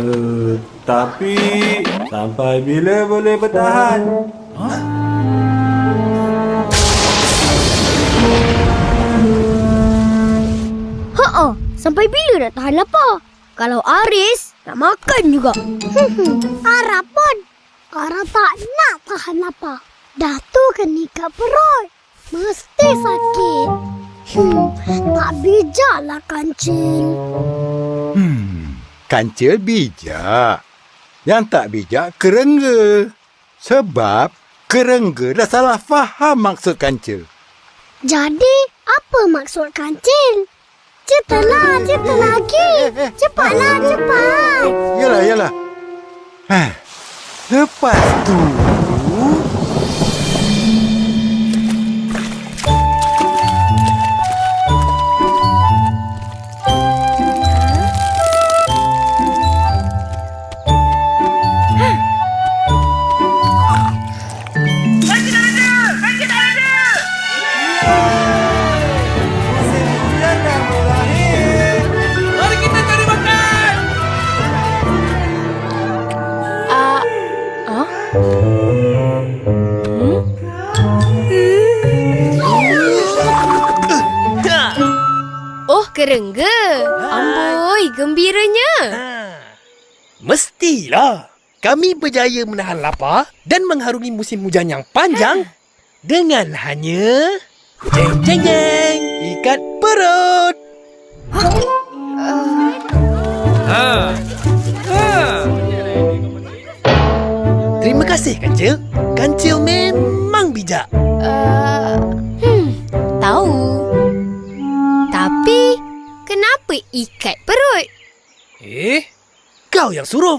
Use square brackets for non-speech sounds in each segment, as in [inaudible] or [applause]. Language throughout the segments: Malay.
Uh, tapi sampai bila boleh bertahan? Ha sampai bila nak tahan lapar? Kalau Aris nak makan juga. Ara pun. Ara tak nak tahan lapar. Dah tu kena ikat perut. Mesti sakit. Hmm, tak bijaklah kancil. Kancil bijak. Yang tak bijak kerengga. Sebab kerengga dah salah faham maksud kancil. Jadi, apa maksud kancil? Ceritalah, cerita lagi. Cepatlah, cepat. Yalah, yalah. Hah. Lepas tu... Oh, kerengga. Amboi, gembiranya. Mestilah. Kami berjaya menahan lapar dan mengharungi musim hujan yang panjang dengan hanya jeng jeng jeng ikat perut. Terima kasih Kancil. Kancil memang bijak. Uh, hmm, tahu. Kenapa ikat perut? Eh, kau yang suruh.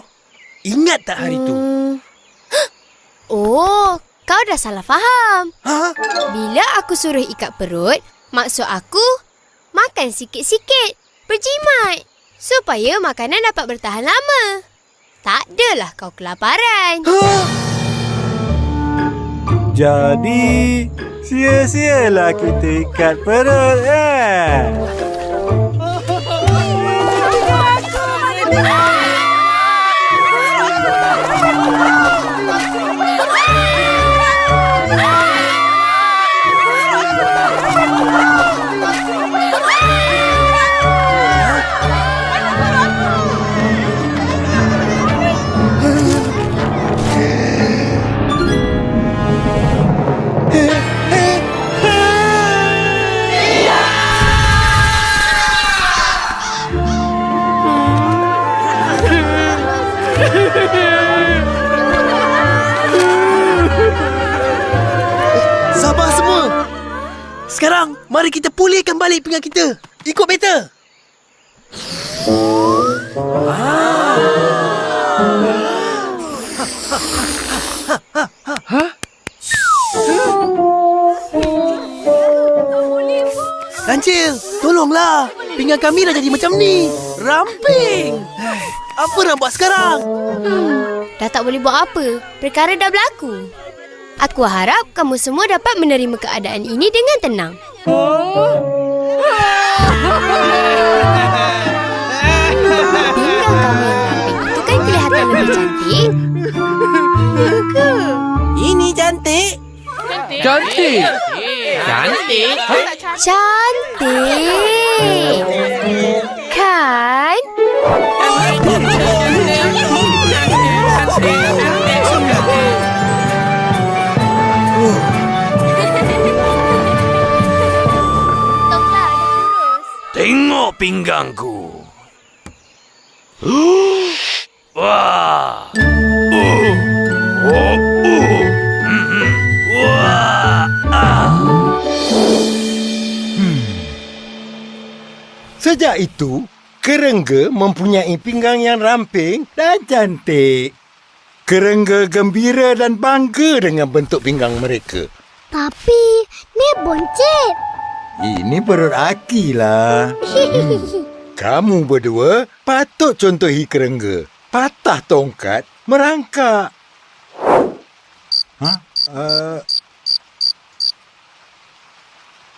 Ingat tak hari tu? Hmm. [gasps] Oh, kau dah salah faham. Ha? Bila aku suruh ikat perut, maksud aku makan sikit-sikit, berjimat. Supaya makanan dapat bertahan lama. Tak adalah kau kelaparan. Jadi, sia-sialah kita ikat perut eh. Sekarang, mari kita pulihkan balik pinggan kita. Ikut beta. Kancil, tolonglah. Pinggan kami dah jadi macam ni. Ramping. Apa nak buat sekarang? Dah tak boleh buat apa. Perkara dah berlaku. Aku harap kamu semua dapat menerima keadaan ini dengan tenang. Pinggang kamu yang ramping itu kan kelihatan lebih cantik. Ini cantik. Cantik. Cantik. Cantik. Kan? Pinggangku. Wah. Uh. Oh. Uh. Wah. Ah. Sejak itu, kerengga mempunyai pinggang yang ramping dan cantik. Kerengga gembira dan bangga dengan bentuk pinggang mereka. Tapi, ni boncet. Ini perut Aki lah. [laughs] Kamu berdua patut contohi kerengga. Patah tongkat, merangkak. Ha? Uh,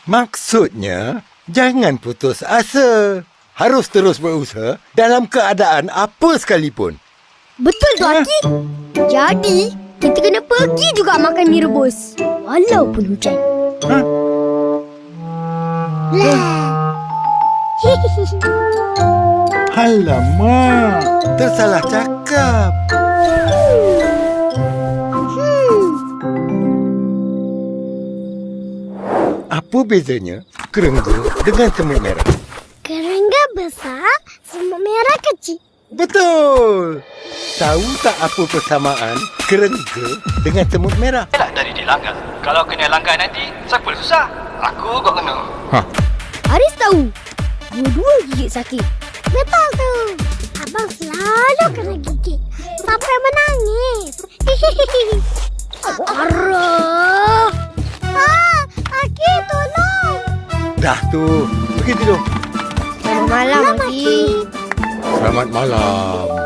maksudnya, jangan putus asa. harus terus berusaha dalam keadaan apa sekalipun. Betul tu Aki. Jadi, kita kena pergi juga makan mie rebus. Walaupun hujan. Ha? Alamak, tersalah cakap. Apa bezanya kerengga dengan semut merah? Kerengga besar, semut merah kecil. Betul. Tahu tak apa persamaan kerengga dengan semut merah? lah dari dia langgar. Kalau kena langgar nanti, siapa yang susah? Aku kau kena. Haris tahu. Dua-dua gigit sakit. Betul tu. Abang selalu kena gigit. Sampai menangis. Arah. Ah, Aki tolong. Dah tu. Pergi tidur. Selamat malam, Aki. Selamat malam.